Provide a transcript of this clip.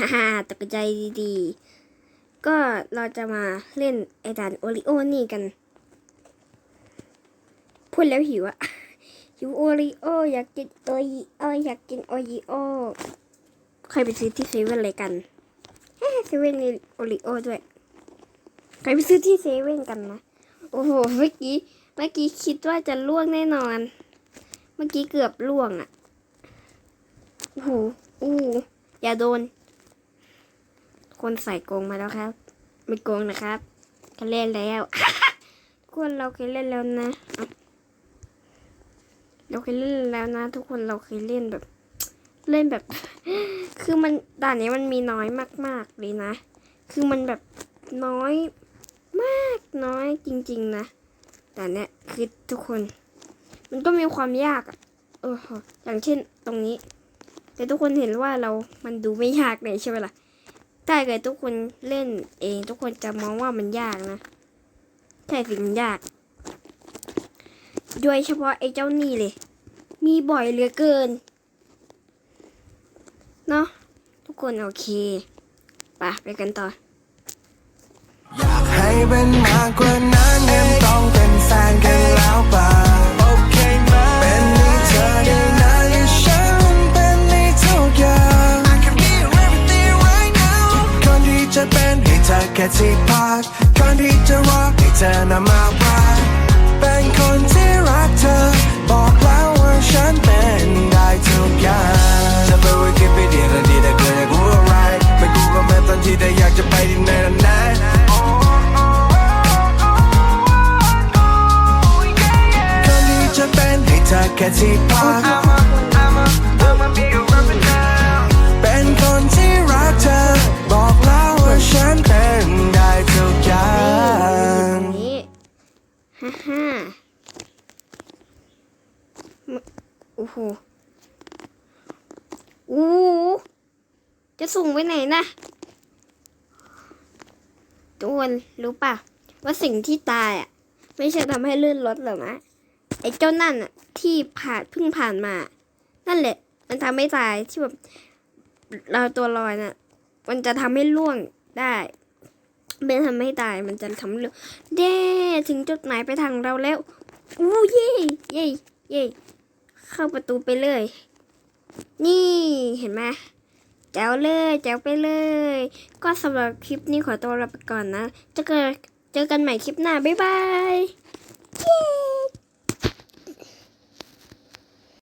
ฮ่าฮ่าตกใจดีๆ ก็เราจะมาเล่นไอด่านโอริโอนี่กัน พูดแล้วหิวอะหิวโอริโออยากกินโอริโออยากกินโอริโอใครไปซื้อที่เซเว่นเลยกันเฮ้เซเว่นมีโอริโอด้วย ใครไปซื้อที่เซเว่นกันนะ โอ้โห เมื่อกี้ เมื่อกี้คิดว่าจะล่วงแน่นอน เมื่อกี้เกือบล่วงอะโอ้โหอู้อย่าโดน คนใส่กงมาแล้วครับ ไม่โกงนะครับกันเล่นแล้วทุกคนเราเคยเล่นแล้วนะอะเราเคยเล่นแล้วนะ ทุกคนเราเคยเล่นแบบ เล่นแบบ คือมันด่านนี้มันมีน้อยมาก ๆ เลยนะ คือมันแบบน้อยมากน้อยจริง ๆ นะแต่เนี้ยคือทุกคน มันก็มีความยากอะเอออย่างเช่นตรงนี้ แต่ทุกคนเห็นว่าเรามันดูไม่ยากเลยใช่ไหมล่ะ ถ้าเกิดทุกคนเล่นเองทุกคนจะมองว่ามันยากนะใช่สิมันยาก โดยเฉพาะไอ้เจ้านี่เลย มีบ่อยเหลือเกิน เนาะทุกคนโอเคไปไปกันต่อ อยากให้เป็นมากกว่านั้นงั้นต้องเป็นแฟนกัน ค่ที่พักคนที่จะรักให้เธอนำมารักเป็นคนที่รักเธอ บอกแล้วว่าฉันเป็นได้ทุกอย่างจะไปวิกิพีเดียและดีแต่เกิดอยากรู้อะไรไม่กูก็ไม่ตอนที่แต่อยากจะไปที่ไหนนั้นนะคนที่จะเป็นให้เธอแค่ที่พัก ฮ่าฮ่าโอ้โหอู้จะส่งไปไหนนะทุกคนรู้ป่ะ ว่าสิ่งที่ตายอะ ไม่ใช่ทำให้ลื่นรถหรอกนะไอ้เจ้านั่นอะ ที่ผ่านเพิ่งผ่านมา นั่นแหละ มันทำให้ตายที่แบบเราตัวลอยน่ะ มันจะทำให้ล่วงได้ ไม่ทำให้ตายมันจะทำเร็วงเด้ถึงจุดหมายไปทางเราแล้วอู้เย่เย่เย่เข้าประตูไปเลย นี่เห็นไหมแจ๋วเลยแจ๋วไปเลย ก็สำหรับคลิปนี้ขอตัวลาไปก่อนนะ จะเกิดเจอกันใหม่คลิปหน้า บ๊ายบายเย้